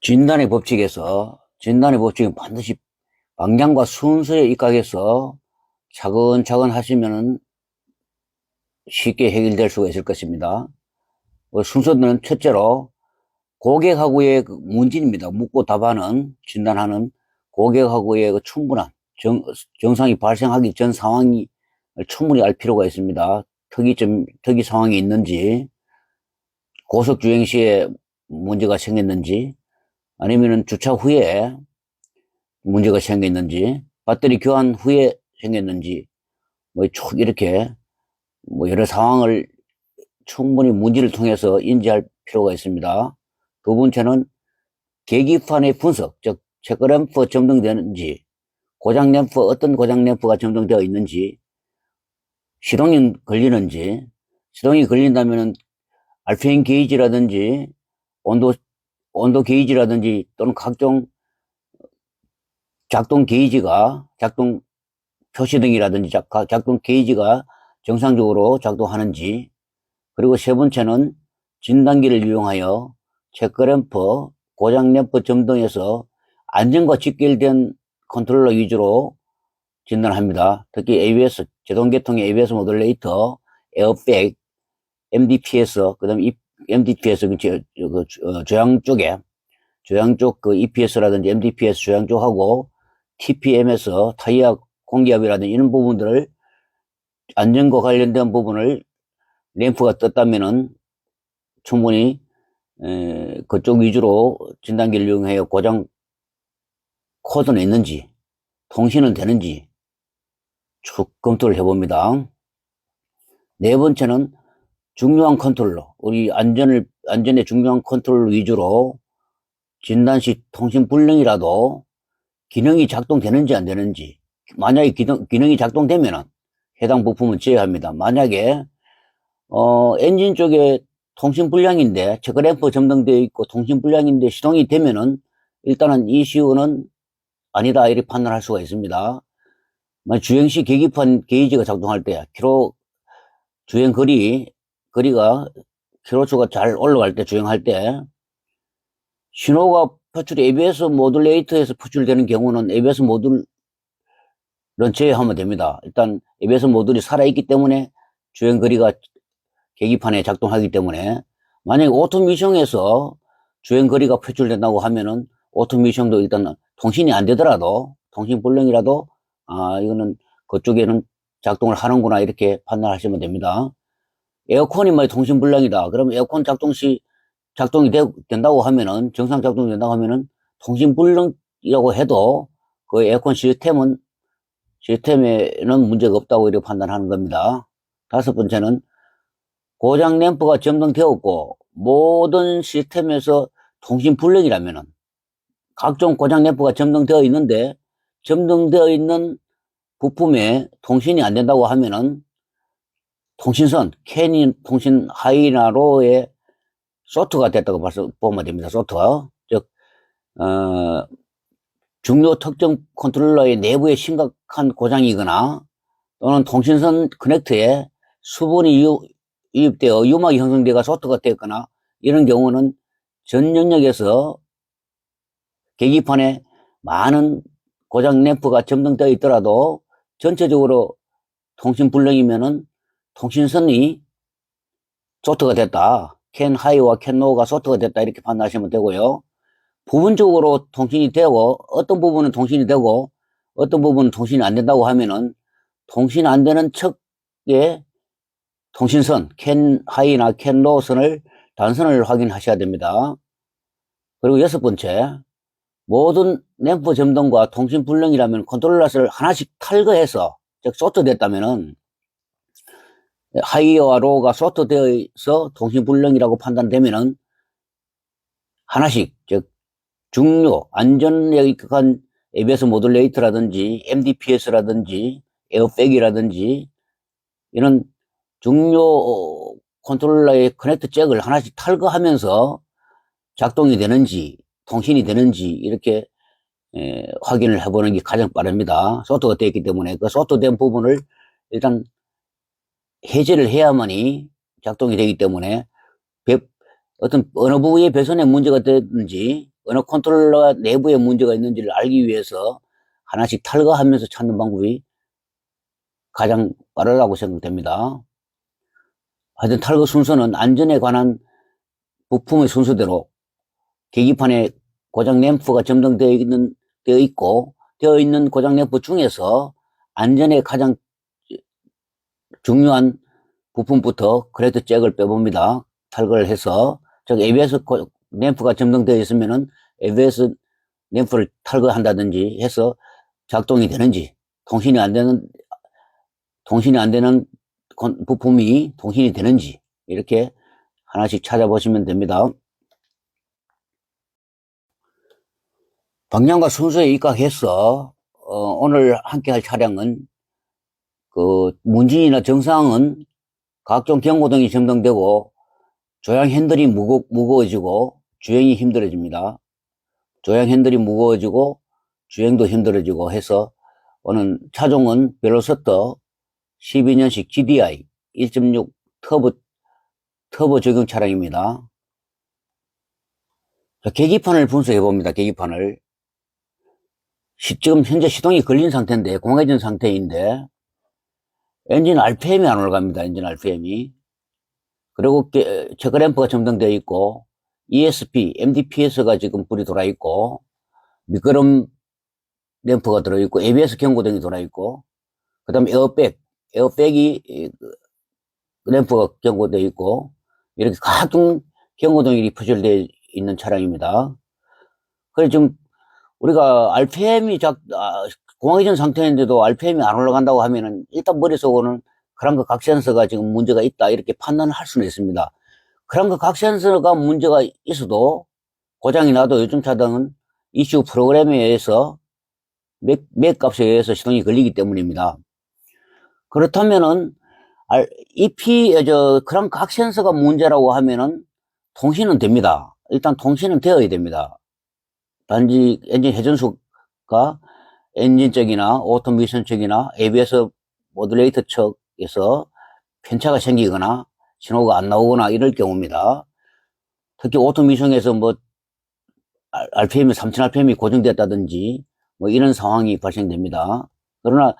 진단의 법칙에서 진단의 법칙은 반드시 방향과 순서에 입각해서 차근차근 하시면은 쉽게 해결될 수가 있을 것입니다. 그 순서는 첫째로 고객하고의 그 문진입니다. 묻고 답하는 진단하는 고객하고의 그 충분한 정, 정상이 발생하기 전 상황이 충분히 알 필요가 있습니다. 특이점, 특이 상황이 있는지, 고속 주행 시에 문제가 생겼는지, 아니면은 주차 후에 문제가 생겼는지, 배터리 교환 후에 생겼는지, 뭐, 쭉 이렇게, 뭐, 여러 상황을 충분히 문제를 통해서 인지할 필요가 있습니다. 두 번째는 계기판의 분석, 즉, 체크램프 점등되는지, 고장 램프, 어떤 고장 램프가 점등되어 있는지, 시동이 걸리는지, 시동이 걸린다면은 RPM 게이지라든지, 온도, 온도 게이지라든지, 또는 각종 작동 게이지가, 작동 표시등이라든지, 작, 작동 게이지가 정상적으로 작동하는지, 그리고 세 번째는 진단기를 이용하여 체크램프, 고장램프 점등에서 안전과 직결된 컨트롤러 위주로 진단합니다. 특히 ABS, 제동계통의 ABS 모듈레이터, 에어백, MDPS, 그 다음에 MDPS, 그, 저- 그, 어, 조향 쪽에, 조향 쪽 그 EPS라든지 MDPS 조향 쪽하고 TPM에서 타이어 공기압이라든지 이런 부분들을 안전과 관련된 부분을 램프가 떴다면은 충분히 에, 그쪽 위주로 진단기를 이용하여 고장 코드는 있는지 통신은 되는지 쭉 검토를 해봅니다. 네 번째는 중요한 컨트롤러, 우리 안전을, 안전의 중요한 컨트롤러 위주로 진단 시 통신 불능이라도 기능이 작동되는지 안 되는지, 만약에 기능, 기능이 작동되면은 해당 부품은 제외합니다. 만약에, 어, 엔진 쪽에 통신 불량인데, 체크램프 점등되어 있고 통신 불량인데 시동이 되면은 일단은 ECU는 아니다 이렇게 판단할 수가 있습니다. 주행시 계기판 게이지가 작동할 때 키로 주행 거리 거리가 키로수가 잘 올라갈 때 주행할 때 신호가 표출이 ABS 모듈레이터에서 표출되는 경우는 ABS 모듈은 제외하면 됩니다. 일단 ABS 모듈이 살아있기 때문에 주행 거리가 계기판에 작동하기 때문에 만약에 오토미션에서 주행 거리가 표출된다고 하면은 오토미션도 일단 통신이 안 되더라도 통신 불능이라도 아 이거는 그쪽에는 작동을 하는구나 이렇게 판단하시면 됩니다. 에어컨이 뭐 통신 불량이다. 그러면 에어컨 작동 시 작동이 되, 된다고 하면은 정상 작동이 된다고 하면은 통신 불능이라고 해도 그 에어컨 시스템은 시스템에는 문제가 없다고 이렇게 판단하는 겁니다. 다섯 번째는 고장 램프가 점등되었고 모든 시스템에서 통신 불능이라면은 각종 고장 램프가 점등되어 있는데 점등되어 있는 부품에 통신이 안 된다고 하면은 통신선, 캔인 통신 하이나 로에 소트가 됐다고 봐서 보면 됩니다. 소트. 즉, 어, 중요 특정 컨트롤러의 내부에 심각한 고장이거나 또는 통신선 커넥터에 수분이 유, 유입되어 유막이 형성되어 소트가 됐거나 이런 경우는 전 영역에서 계기판에 많은 고장 램프가 점등되어 있더라도 전체적으로 통신 불능이면은 통신선이 소트가 됐다. 캔 하이와 캔 로우가 소트가 됐다. 이렇게 판단하시면 되고요. 부분적으로 통신이 되고 어떤 부분은 통신이 되고 어떤 부분은 통신이 안 된다고 하면은 통신 안 되는 척의 통신선, 캔 하이나 캔 로우 선을 단선을 확인하셔야 됩니다. 그리고 여섯 번째, 모든 램프 점등과 통신 불능이라면 컨트롤러를 하나씩 탈거해서 즉 소트됐다면은 하이와 로우가 소트되어 있어 통신 불능이라고 판단되면은 하나씩 즉 중요 안전에 입각한 ABS 모듈레이터라든지 MDPS라든지 에어백이라든지 이런 중요 컨트롤러의 커넥터 잭을 하나씩 탈거하면서 작동이 되는지 통신이 되는지 이렇게 에, 확인을 해보는 게 가장 빠릅니다. 소트가 되어 있기 때문에 그 소트된 부분을 일단 해제를 해야만이 작동이 되기 때문에 배- 어떤 어느 부위에 배선에 문제가 됐는지 어느 컨트롤러 내부에 문제가 있는지를 알기 위해서 하나씩 탈거하면서 찾는 방법이 가장 빠르다고 생각됩니다. 하여튼 탈거 순서는 안전에 관한 부품의 순서대로 계기판에 고장 램프가 점등되어 있는, 되어 있고, 되어 있는 고장 램프 중에서 안전에 가장 중요한 부품부터 그래도 잭을 빼봅니다. 탈거를 해서, 즉, ABS 고- 램프가 점등되어 있으면은 ABS 램프를 탈거한다든지 해서 작동이 되는지, 통신이 안 되는, 통신이 안 되는 건- 부품이 통신이 되는지, 이렇게 하나씩 찾아보시면 됩니다. 방향과 순서에 입각해서 어, 오늘 함께 할 차량은 그 문진이나 정상은 각종 경고등이 점등되고 조향 핸들이 무거, 무거워지고 주행이 힘들어집니다. 조향 핸들이 무거워지고 주행도 힘들어지고 해서 오늘 차종은 벨로서터 12년식 GDI 1.6 터보 터보 적용 차량입니다. 자, 계기판을 분석해 봅니다. 계기판을 시- 지금 현재 시동이 걸린 상태인데 공회전 상태인데 엔진 RPM이 안 올라갑니다. 엔진 RPM이 그리고 게- 체크 램프가 점등되어 있고 ESP, MDPS가 지금 불이 돌아 있고 미끄럼 램프가 들어 있고 ABS 경고등이 돌아 있고 그다음에 에어백, 에어백이 이, 그, 램프가 경고되어 있고 이렇게 각종 경고등이 표절되어 있는 차량입니다. 그래서 지금 우리가 RPM이 작, 아, 공항이전 상태인데도 RPM이 안 올라간다고 하면은 일단 머릿속으로는 크랑크 각 센서가 지금 문제가 있다 이렇게 판단을 할 수는 있습니다. 크랑크 각 센서가 문제가 있어도 고장이 나도 요즘 차량은 이슈 프로그램에 의해서 맥, 맥 값에 의해서 시동이 걸리기 때문입니다. 그렇다면은 알- EP 저 크랑크 각 센서가 문제라고 하면은 통신은 됩니다. 일단 통신은 되어야 됩니다. 단지 엔진 회전수가 엔진 쪽이나 오토미션 쪽이나 ABS 모듈레이터 쪽에서 편차가 생기거나 신호가 안 나오거나 이럴 경우입니다. 특히 오토미션에서 뭐 RPM이 3000 RPM이 고정됐다든지 뭐 이런 상황이 발생됩니다. 그러나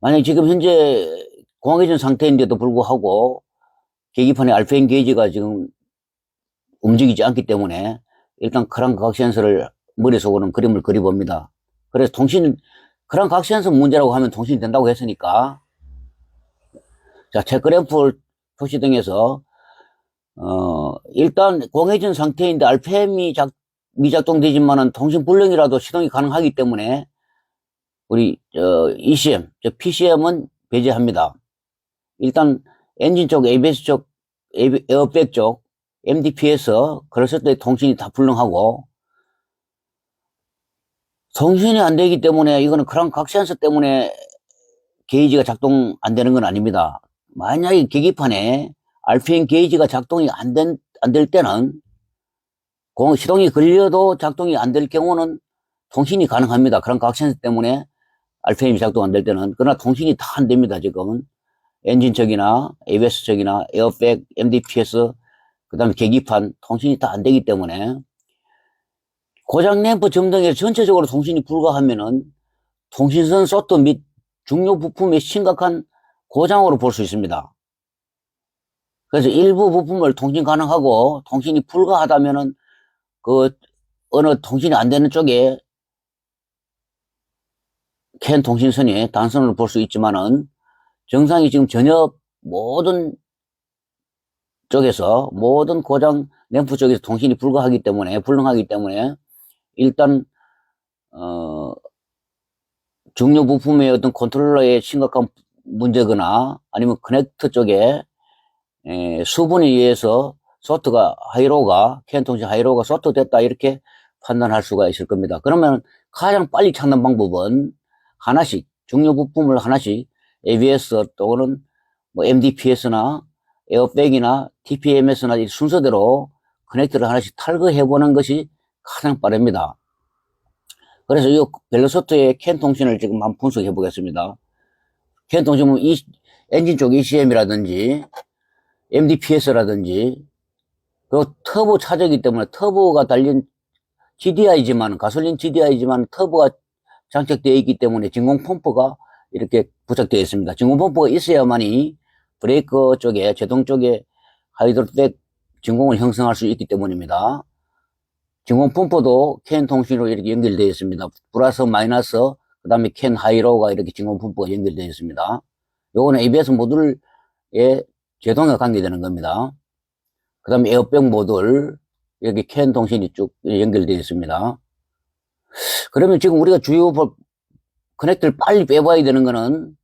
만약 지금 현재 공항회전 상태인데도 불구하고 계기판에 RPM 게이지가 지금 움직이지 않기 때문에 일단 크랑 각 센서를 머릿속으로는 그림을 그려봅니다. 그래서 통신, 크랑 각 센서 문제라고 하면 통신이 된다고 했으니까 자, 체크램프 표시 등에서 어, 일단 공회전 상태인데 RPM이 작, 미작동되지만은 통신 불능이라도 시동이 가능하기 때문에 우리 저 ECM, 저 PCM은 배제합니다. 일단 엔진 쪽, ABS 쪽, 에어백 쪽, MDP에서 그랬을 때 통신이 다 불능하고 통신이 안 되기 때문에 이거는 그런 각 센서 때문에 게이지가 작동 안 되는 건 아닙니다. 만약에 계기판에 RPM 게이지가 작동이 안 된, 안 될 때는 공, 시동이 걸려도 작동이 안 될 경우는 통신이 가능합니다. 그런 각 센서 때문에 RPM이 작동 안 될 때는. 그러나 통신이 다 안 됩니다, 지금은. 엔진 쪽이나 ABS 쪽이나 에어백, MDPS, 그 다음에 계기판, 통신이 다 안 되기 때문에 고장 램프 점등에 전체적으로 통신이 불가하면은 통신선 소트 및 중요 부품의 심각한 고장으로 볼 수 있습니다. 그래서 일부 부품을 통신 가능하고 통신이 불가하다면은 그 어느 통신이 안 되는 쪽에 캔 통신선이 단선으로 볼 수 있지만은 정상이 지금 전혀 모든 쪽에서 모든 고장 램프 쪽에서 통신이 불가하기 때문에 불능하기 때문에 일단 어 중요 부품의 어떤 컨트롤러의 심각한 문제거나 아니면 커넥터 쪽에 에, 수분에 의해서 소트가 하이로가 캔 통신 하이로가 소트 됐다 이렇게 판단할 수가 있을 겁니다. 그러면 가장 빨리 찾는 방법은 하나씩 중요 부품을 하나씩 ABS 또는 뭐 MDPS나 에어백이나 TPMS나 이 순서대로 커넥터를 하나씩 탈거해 보는 것이 가장 빠릅니다. 그래서 이 벨로소트의 캔 통신을 지금 한번 분석해 보겠습니다. 캔 통신은 이 엔진 쪽 ECM이라든지 MDPS라든지 그리고 터보 차저기 때문에 터보가 달린 GDI지만, 가솔린 GDI지만 터보가 장착되어 있기 때문에 진공 펌프가 이렇게 부착되어 있습니다. 진공 펌프가 있어야만이 브레이크 쪽에, 제동 쪽에 하이드로백 진공을 형성할 수 있기 때문입니다. 진공 펌프도 캔 통신으로 이렇게 연결되어 있습니다. 플러스, 마이너스, 그 다음에 캔 하이로가 이렇게 진공 펌프가 연결되어 있습니다. 요거는 ABS 모듈에 제동에 관계되는 겁니다. 그 다음에 에어백 모듈, 여기 캔 통신이 쭉 연결되어 있습니다. 그러면 지금 우리가 주요 볼- 커넥터를 빨리 빼봐야 되는 거는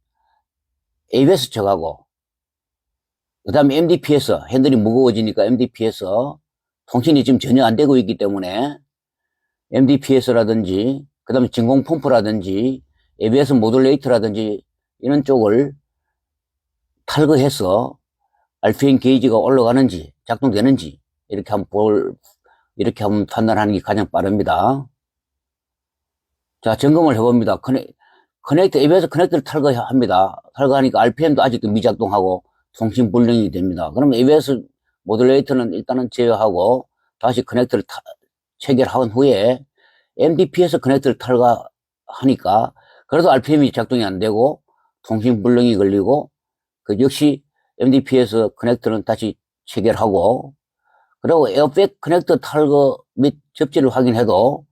ABS 척하고, 그 다음에 MDPS, 핸들이 무거워지니까 MDPS, 통신이 지금 전혀 안 되고 있기 때문에 MDPS라든지, 그 다음에 진공 펌프라든지, ABS 모듈레이터라든지, 이런 쪽을 탈거해서 RPM 게이지가 올라가는지, 작동되는지, 이렇게 한번 볼, 이렇게 한번 판단하는 게 가장 빠릅니다. 자, 점검을 해봅니다. 커넥, 커넥터, ABS 커넥터를 탈거합니다. 탈거하니까 RPM도 아직도 미작동하고 통신 불능이 됩니다. 그럼 ABS 모듈레이터는 일단은 제어하고 다시 커넥터를 타- 체결한 후에 MDPS 커넥터를 탈거하니까 그래도 RPM이 작동이 안 되고 통신 불능이 걸리고 그 역시 MDPS 커넥터는 다시 체결하고 그리고 에어백 커넥터 탈거 및 접지를 확인해도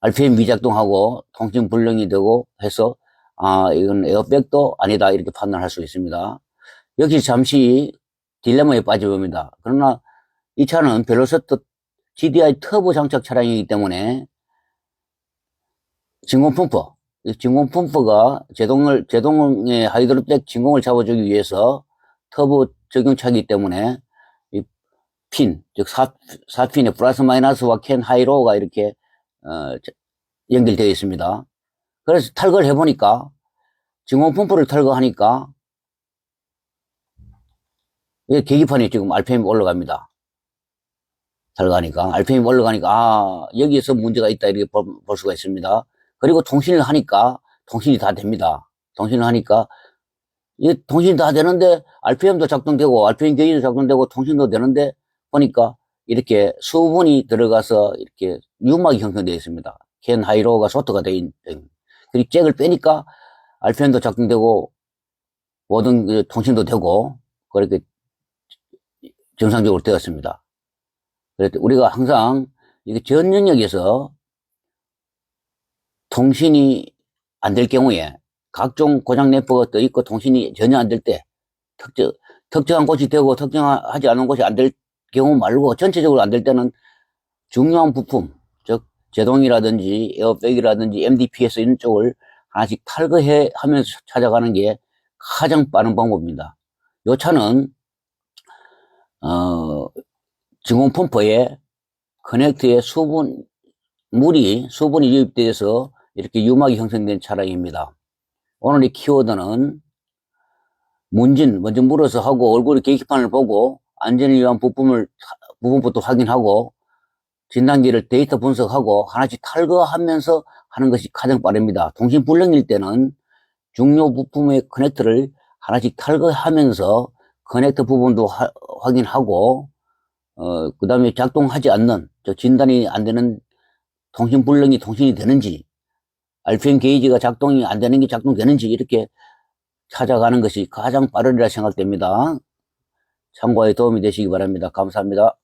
RPM 미작동하고 통신 불능이 되고 해서 아 이건 에어백도 아니다 이렇게 판단할 수 있습니다. 역시 잠시 딜레마에 빠져봅니다. 그러나 이 차는 벨로세터 GDI 터보 장착 차량이기 때문에 진공 펌프, 이 진공 펌프가 제동을 제동의 하이드로백 진공을 잡아주기 위해서 터보 적용차이기 때문에 이 핀, 즉 사, 사핀의 플러스 마이너스와 캔 하이로가 이렇게 어, 저- 연결되어 있습니다. 그래서 탈거를 해보니까 진공 펌프를 탈거하니까 이 계기판이 지금 RPM이 올라갑니다. 탈거하니까 RPM이 올라가니까 아 여기에서 문제가 있다 이렇게 볼, 볼 수가 있습니다. 그리고 통신을 하니까 통신이 다 됩니다. 통신을 하니까 이 통신이 다 되는데 RPM도 작동되고 RPM 게이지도 작동되고 통신도 되는데 보니까 이렇게 수분이 들어가서 이렇게 유막이 형성되어 있습니다. 캔 하이로가 소트가 되어 있는 그리고 잭을 빼니까 RPM도 작동되고 모든 그 통신도 되고 그렇게 정상적으로 되었습니다. 그래서 우리가 항상 이게 전 영역에서 통신이 안 될 경우에 각종 고장 램프가 떠 있고 통신이 전혀 안 될 때 특정 특정한 곳이 되고 특정하지 않은 곳이 안 될 경우 말고 전체적으로 안 될 때는 중요한 부품 즉 제동이라든지 에어백이라든지 MDPS 이런 쪽을 하나씩 탈거해 하면서 찾아가는 게 가장 빠른 방법입니다. 이 차는 어, 진공 펌프에 커넥터에 수분 물이 수분이 유입돼서 이렇게 유막이 형성된 차량입니다. 오늘의 키워드는 문진 먼저 물어서 하고 얼굴 계기판을 보고 안전을 위한 부품을 부분부터 확인하고 진단기를 데이터 분석하고 하나씩 탈거하면서 하는 것이 가장 빠릅니다. 통신 불능일 때는 중요 부품의 커넥터를 하나씩 탈거하면서 커넥터 부분도 하- 확인하고 어, 그 다음에 작동하지 않는 저 진단이 안 되는 통신 불능이 통신이 되는지 RPM 게이지가 작동이 안 되는 게 작동되는지 이렇게 찾아가는 것이 가장 빠르리라 생각됩니다. 참고에 도움이 되시기 바랍니다. 감사합니다.